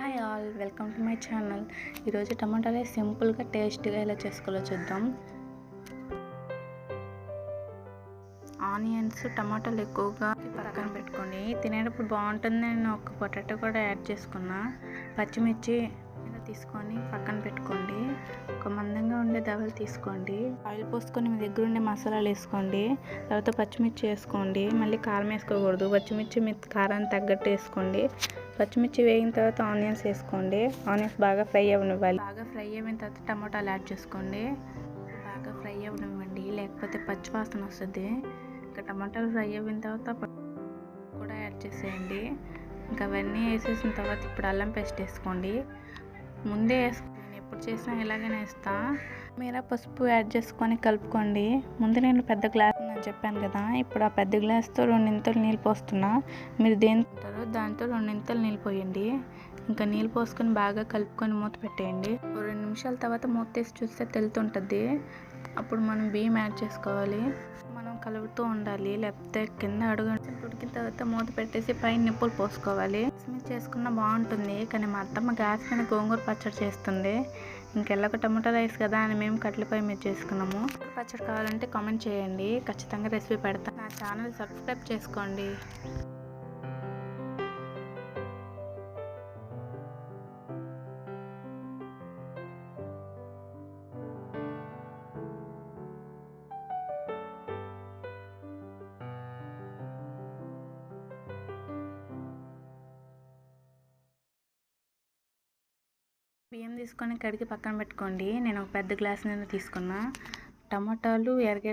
Hi all welcome to my channel. ఈరోజు టమాటాలే సింపుల్గా టేస్ట్గా ఎలా చేసుకోవాలో చూద్దాం. ఆనియన్స్ టమాటాలు ఎక్కువగా పక్కన పెట్టుకొని తినేటప్పుడు బాగుంటుంది నేను ఒక పొటాటో కూడా యాడ్ చేసుకున్నా. పచ్చిమిర్చి ఇలా తీసుకొని పక్కన పెట్టుకోండి. ఒక మందంగా ఉండే దవలు తీసుకోండి. ఆయిల్ పోసుకొని మీ దగ్గర ఉండే మసాలాలు వేసుకోండి. తర్వాత పచ్చిమిర్చి వేసుకోండి. మళ్ళీ కారం వేసుకోకూడదు. పచ్చిమిర్చి మీ కారాన్ని తగ్గట్టు వేసుకోండి. పచ్చిమిర్చి వేగిన తర్వాత ఆనియన్స్ వేసుకోండి. ఆనియన్స్ బాగా ఫ్రై అవ్వనివ్వాలి బాగా ఫ్రై అయిన తర్వాత టమాటాలు యాడ్ చేసుకోండి. బాగా ఫ్రై అవ్వనివ్వండి లేకపోతే పచ్చి వాసన వస్తుంది. ఇంకా టమాటాలు ఫ్రై అయిన తర్వాత కూడా యాడ్ చేసేయండి. ఇంకా అవన్నీ వేసేసిన తర్వాత ఇప్పుడు అల్లం పేస్ట్ వేసుకోండి. ముందే వేసుకోండి నేను ఎప్పుడు చేసినా ఇలాగనే వేస్తా. మీరా పసుపు యాడ్ చేసుకొని కలుపుకోండి. ముందు నేను పెద్ద గ్లాస్ చెప్పాను కదా ఇప్పుడు ఆ పెద్ద గ్లాస్తో రెండింతలు నీళ్ళు పోస్తున్నా మీరు దేనితో దాంతో రెండింతలు నీళ్ళు పోయండి ఇంకా నీళ్ళు పోసుకొని బాగా కలుపుకొని మూత పెట్టేయండి రెండు నిమిషాల తర్వాత మూత తీసి చూస్తే తెలుతుంటుంది అప్పుడు మనం బియ్యం యాడ్ చేసుకోవాలి మనం కలుపుతూ ఉండాలి లేకపోతే కింద అడుగు ఉడికిన తర్వాత మూత పెట్టేసి పైన నిప్పులు పోసుకోవాలి చేసుకున్న బాగుంటుంది కానీ మా అత్తమ్మ గ్యాస్ మీద గోంగూర పచ్చడి చేస్తుంది. ఇంకెళ్ళక టమాటా రైస్ కదా అని మేము కట్లపై మీద చేసుకున్నాము. పచ్చడి కావాలంటే కామెంట్ చేయండి. ఖచ్చితంగా రెసిపీ పెడతాను నా ఛానల్ సబ్స్క్రైబ్ చేసుకోండి. బియ్యం తీసుకొని కడిగి పక్కన పెట్టుకోండి. నేను ఒక పెద్ద గ్లాస్ నిండా తీసుకున్నా. టమాటాలు ఎరగ